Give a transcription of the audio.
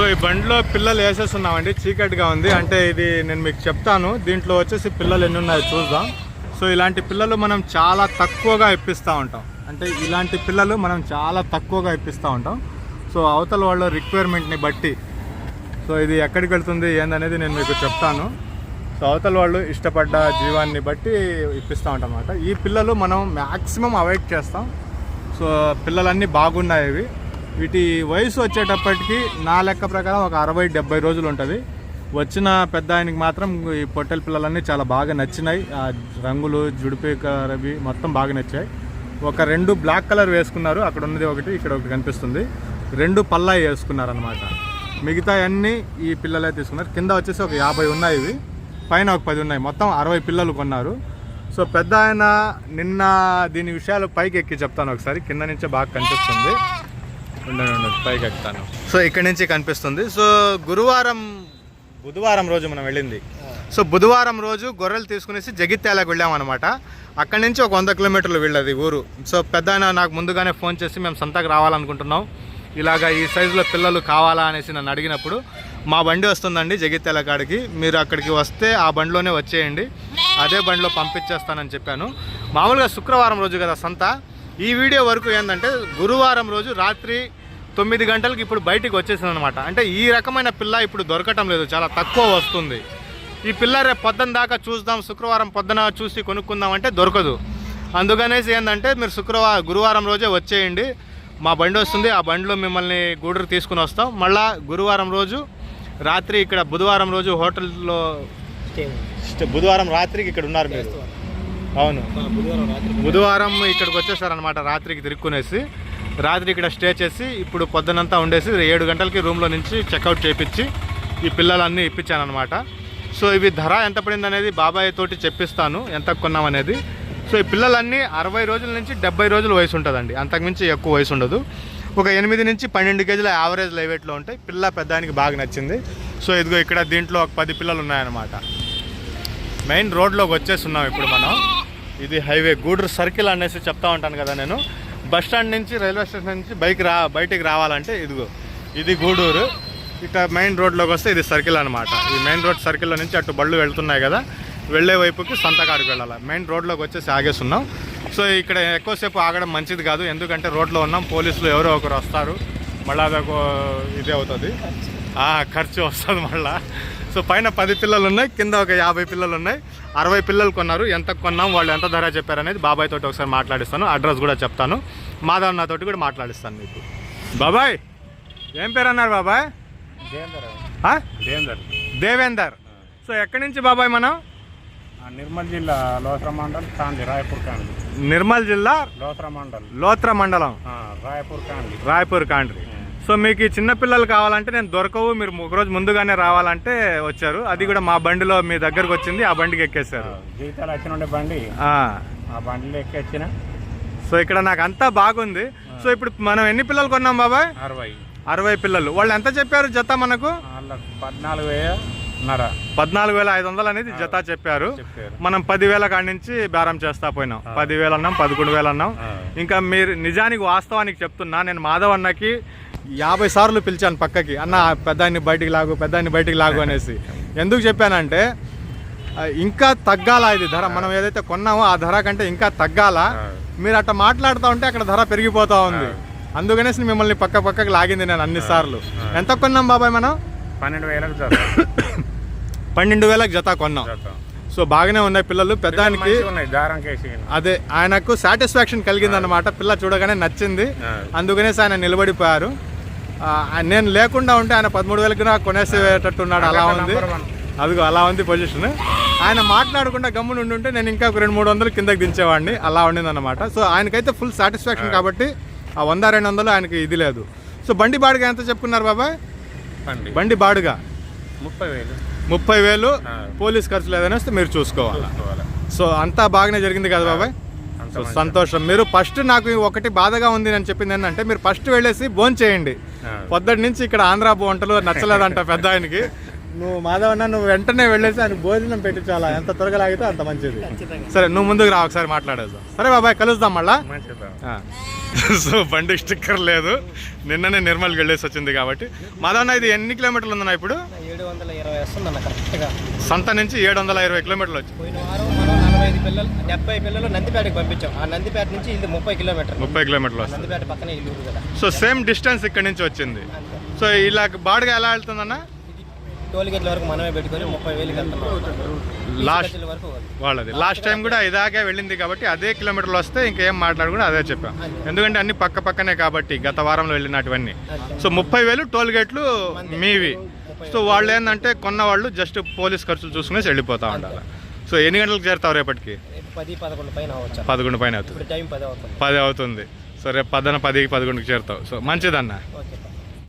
So ఈ బండిలో పిల్లలు వేసేస్తున్నామండి. చీకటిగా ఉంది. అంటే ఇది నేను మీకు చెప్తాను. దీంట్లో వచ్చేసి పిల్లలు ఎన్ని ఉన్నాయో చూద్దాం. సో ఇలాంటి పిల్లలు మనం చాలా తక్కువగా ఇప్పిస్తూ ఉంటాం. అంటే ఇలాంటి పిల్లలు మనం చాలా తక్కువగా ఇప్పిస్తూ ఉంటాం. సో అవతల వాళ్ళ రిక్వైర్మెంట్ని బట్టి. సో ఇది ఎక్కడికి వెళ్తుంది ఏందనేది నేను మీకు చెప్తాను. సో అవతల వాళ్ళు ఇష్టపడ్డ జీవాన్ని బట్టి ఇప్పిస్తూ ఉంటాం అనమాట ఈ పిల్లలు మనం మ్యాక్సిమం అవాయిడ్ చేస్తాం. సో పిల్లలన్నీ బాగున్నాయి ఇవి. వీటి వయసు వచ్చేటప్పటికి నా లెక్క ప్రకారం ఒక అరవై డెబ్బై రోజులు ఉంటుంది. వచ్చిన పెద్ద ఆయనకి మాత్రం ఈ పొట్టెల పిల్లలన్నీ చాలా బాగా నచ్చినాయి. ఆ రంగులు జుడిపేకరవి మొత్తం బాగా నచ్చాయి. ఒక రెండు బ్లాక్ కలర్ వేసుకున్నారు. అక్కడ ఉన్నది ఒకటి ఇక్కడ ఒకటి కనిపిస్తుంది. రెండు పల్లాయి వేసుకున్నారు అనమాట మిగతా అన్నీ ఈ పిల్లలే తీసుకున్నారు. కింద వచ్చేసి ఒక యాభై ఉన్నాయి ఇవి. పైన ఒక పది ఉన్నాయి. మొత్తం అరవై పిల్లలు కొన్నారు. సో పెద్ద ఆయన నిన్న దీని విషయాలు పైకి ఎక్కి చెప్తాను ఒకసారి. కింద నుంచే బాగా కనిపిస్తుంది. ఉండండి పైకి ఎక్కుతాను. సో ఇక్కడ నుంచి కనిపిస్తుంది. సో గురువారం బుధవారం రోజు మనం వెళ్ళింది. సో బుధవారం రోజు గొర్రెలు తీసుకునేసి జగిత్యాలకు వెళ్ళామన్నమాట అక్కడి నుంచి ఒక వంద కిలోమీటర్లు వెళ్ళదు ఊరు. సో పెద్ద నాకు ముందుగానే ఫోన్ చేసి మేము సంతకు రావాలనుకుంటున్నాం. ఇలాగ ఈ సైజులో పిల్లలు కావాలా అనేసి నన్ను అడిగినప్పుడు మా బండి వస్తుందండి జగిత్యాల కాడికి. మీరు అక్కడికి వస్తే ఆ బండిలోనే వచ్చేయండి. అదే బండిలో పంపించేస్తానని చెప్పాను. మామూలుగా శుక్రవారం రోజు కదా సంత. ఈ వీడియో వరకు ఏంటంటే గురువారం రోజు రాత్రి తొమ్మిది గంటలకి ఇప్పుడు బయటికి వచ్చేసింది అనమాట అంటే ఈ రకమైన పిల్ల ఇప్పుడు దొరకటం లేదు చాలా తక్కువ వస్తుంది. ఈ పిల్ల రేపు పొద్దున దాకా చూద్దాం శుక్రవారం పొద్దున చూసి కొనుక్కుందాం అంటే దొరకదు. అందుకనేసి ఏంటంటే మీరు శుక్రవారం గురువారం రోజే వచ్చేయండి. మా బండి వస్తుంది ఆ బండిలో మిమ్మల్ని గూడూరు తీసుకుని వస్తాం. మళ్ళా గురువారం రోజు రాత్రి ఇక్కడ బుధవారం రోజు హోటల్లో బుధవారం రాత్రికి ఇక్కడ ఉన్నారు మీరు. అవును. బుధవారం ఇక్కడికి వచ్చేసారనమాట రాత్రికి తిరుక్కునేసి. రాత్రి ఇక్కడ స్టే చేసి ఇప్పుడు పొద్దునంతా ఉండేసి ఏడు గంటలకి రూమ్లో నుంచి చెక్అవుట్ చేయించి ఈ పిల్లలన్నీ ఇప్పించానమాట సో ఇవి ధర ఎంత పడింది అనేది బాబాయ్ తోటి చెప్పిస్తాను ఎంత కొన్నాం అనేది సో ఈ పిల్లలన్నీ అరవై రోజుల నుంచి డెబ్బై రోజుల వయసు ఉంటుందండి. అంతకుమించి ఎక్కువ వయసు ఉండదు. ఒక ఎనిమిది నుంచి పన్నెండు కేజీల యావరేజ్ లైవేట్లో ఉంటాయి. పిల్ల పెద్దానికి బాగా నచ్చింది. సో ఇదిగో ఇక్కడ దీంట్లో ఒక పది పిల్లలు ఉన్నాయన్నమాట. మెయిన్ రోడ్లోకి వచ్చేస్తున్నాం ఇప్పుడు మనం. ఇది హైవే గూడూరు సర్కిల్ అనేసి చెప్తా ఉంటాను కదా నేను. బస్ స్టాండ్ నుంచి రైల్వే స్టేషన్ నుంచి బైక్ రా బయటికి రావాలంటే ఇదిగో ఇది గూడూరు. ఇక మెయిన్ రోడ్లోకి వస్తే ఇది సర్కిల్ అనమాట ఈ మెయిన్ రోడ్ సర్కిల్లో నుంచి అటు బళ్ళు వెళ్తున్నాయి కదా వెళ్ళే వైపుకి సంతకాడికి వెళ్ళాలి. మెయిన్ రోడ్లోకి వచ్చేసి ఆగేస్తున్నాం. సో ఇక్కడ ఎక్కువసేపు ఆగడం మంచిది కాదు ఎందుకంటే రోడ్లో ఉన్నాం పోలీసులు ఎవరో ఒకరు వస్తారు. మళ్ళీ అదొక ఇదే అవుతుంది. ఆ, ఖర్చు వస్తుంది మళ్ళా. సో పైన పది పిల్లలు ఉన్నాయి కింద ఒక యాభై పిల్లలు ఉన్నాయి. అరవై పిల్లలు కొన్నారు. ఎంత కొన్నాం వాళ్ళు ఎంత ధర చెప్పారనేది బాబాయ్ తోటి ఒకసారి మాట్లాడిస్తాను. అడ్రస్ కూడా చెప్తాను. మాధవ్ నాతోటి కూడా మాట్లాడిస్తాను మీకు. బాబాయ్ ఏం పేరు అన్నారు బాబాయ్? దేవేందర్ సో ఎక్కడి నుంచి బాబాయ్ మనం? నిర్మల్ జిల్లా లోసర మండల్ కాండి రాయపూర్ కాండి నిర్మల్ జిల్లా లోసర మండల్. లోత్ర మండలం. రాయపూర్ కాండి రాయపూర్ కాండ్రి సో మీకు ఈ చిన్న పిల్లలు కావాలంటే నేను దొరకవు మీరు ఒక రోజు ముందుగానే రావాలంటే వచ్చారు. అది కూడా మా బండిలో మీ దగ్గరకు వచ్చింది ఆ బండికి ఎక్కేశారు. జీతాలు వచ్చిన ఉండే బండి. ఆ. ఆ బండిలో ఎక్కొచ్చిన. సో ఇక్కడ నాకు అంతా బాగుంది. సో ఇప్పుడు మనం ఎన్ని పిల్లలు కొన్నాం బాబాయ్? అరవై. అరవై పిల్లలు. వాళ్ళు ఎంత చెప్పారు జత మనకు? పద్నాలుగు వేలన్నర పద్నాలుగు వేల ఐదు వందలు అనేది జత చెప్పారు. మనం పదివేల కాడి నుంచి బేరం చేస్తా పోయినాం. పదివేలు అన్నాం పదకొండు వేలు అన్నాం. ఇంకా మీరు నిజానికి వాస్తవానికి చెప్తున్నా నేను మాధవ్ అన్నకి యాభై సార్లు పిలిచాను పక్కకి. అన్న పెద్దాన్ని బయటికి లాగు పెద్దాన్ని బయటికి లాగు అనేసి. ఎందుకు చెప్పానంటే ఇంకా తగ్గాల ఇది ధర? మనం ఏదైతే కొన్నామో ఆ ధర కంటే ఇంకా తగ్గాల. మీరు అట్లా మాట్లాడుతూ ఉంటే అక్కడ ధర పెరిగిపోతా ఉంది. అందుకనేసి మిమ్మల్ని పక్క పక్కకి లాగింది నేను అన్ని సార్లు. ఎంత కొన్నాం బాబాయ్ మనం? పన్నెండు వేలకు జత. పన్నెండు వేలకు జత కొన్నాం. సో బాగానే ఉన్నాయి పిల్లలు. పెద్దానికి అదే ఆయనకు సాటిస్ఫాక్షన్ కలిగింది అనమాట పిల్ల చూడగానే నచ్చింది. అందుకనేసి ఆయన నిలబడిపోయారు. నేను లేకుండా ఉంటే ఆయన పదమూడు వేలకి నాకు కొనేసేటట్టు ఉన్నాడు అలా ఉంది. అదిగో అలా ఉంది పొజిషన్ ఆయన మాట్లాడకుండా గమ్మున ఉండి ఉంటే నేను ఇంకా ఒక రెండు మూడు వందలు కిందకి దించేవాడిని అలా ఉండింది అనమాట సో ఆయనకైతే ఫుల్ సాటిస్ఫాక్షన్ కాబట్టి ఆ వంద రెండు వందలు ఆయనకి ఇది లేదు. సో బండి బాడుగా ఎంత చెప్పుకున్నారు బాబాయ్? బండి. బండి బాడుగా? ముప్పై వేలు. ముప్పై వేలు. పోలీస్ ఖర్చులు ఏదైనా వస్తే మీరు చూసుకోవాలి. సో అంతా బాగానే జరిగింది కదా బాబాయ్? సో సంతోషం. మీరు ఫస్ట్ నాకు ఒకటి బాధగా ఉంది నేను చెప్పింది ఏంటంటే మీరు ఫస్ట్ వెళ్ళేసి భోన్ చేయండి. పొద్దుటి నుంచి ఇక్కడ ఆంధ్ర వంటలు నచ్చలేదంట పెద్ద ఆయనకి. నువ్వు మాధవన్న నువ్వు వెంటనే వెళ్ళేసి ఆయన భోజనం పెట్టించాలా ఎంత త్వరగా లాగితే అంత మంచిది. సరే నువ్వు ముందుకు రా ఒకసారి మాట్లాడేద్దాం. సరే బాబాయ్ కలుద్దాం మళ్ళా. సో బండి స్టిక్కర్ లేదు. నిన్ననే నిర్మల్కి వెళ్ళేసి వచ్చింది కాబట్టి. మాధవన్న ఇది ఎన్ని కిలోమీటర్లు ఉందన్న ఇప్పుడు? ఏడు వందల ఇరవై వస్తుందన్న కరెక్ట్గా సంత నుంచి ఏడు వందల ఇరవై కిలోమీటర్లు వచ్చి. ఐదు పిల్లలు డెబ్బై పిల్లలు నందిపేటకి పంపించాం. ఆ నందిపేట నుంచి ఇది ముప్పై కిలోమీటర్లు. ముప్పై కిలోమీటర్లు వస్తుంది. నందిపేట పక్కనే ఇల్లు కదా. సో సేమ్ డిస్టెన్స్ ఇక్కడ నుంచి వచ్చింది. సో ఇలా బాడుగా ఎలా వెళ్తుందన్న? టోల్ గేట్ల వరకు మనమే పెట్టుకొని ముప్పై వెళ్తున్నాం లాస్ట్ వరకు వాళ్ళు. వాళ్ళది. లాస్ట్ టైం కూడా ఇదాకే వెళ్ళింది కాబట్టి అదే కిలోమీటర్లు వస్తే ఇంకేం మాట్లాడకుండా అదే చెప్పాం. ఎందుకంటే అన్ని పక్క పక్కనే కాబట్టి గత వారంలో వెళ్ళినటువన్నీ. సో ముప్పై వేలు టోల్ గేట్లు మీవి. సో వాళ్ళు ఏంటంటే కొన్న వాళ్ళు జస్ట్ పోలీస్ ఖర్చులు చూసుకునేసి వెళ్ళిపోతా ఉండాలి. సో ఎన్ని గంటలకు చేరుతావు రేపటికి? రేపు పది పదకొండు పైన అవ్వచ్చు. పదకొండు పైన అవుతుంది. టైం పది అవుతుంది. పది అవుతుంది. సో రేపు పదన పది పదకొండుకి చేరుతావు. సో మంచిదన్న. ఓకే.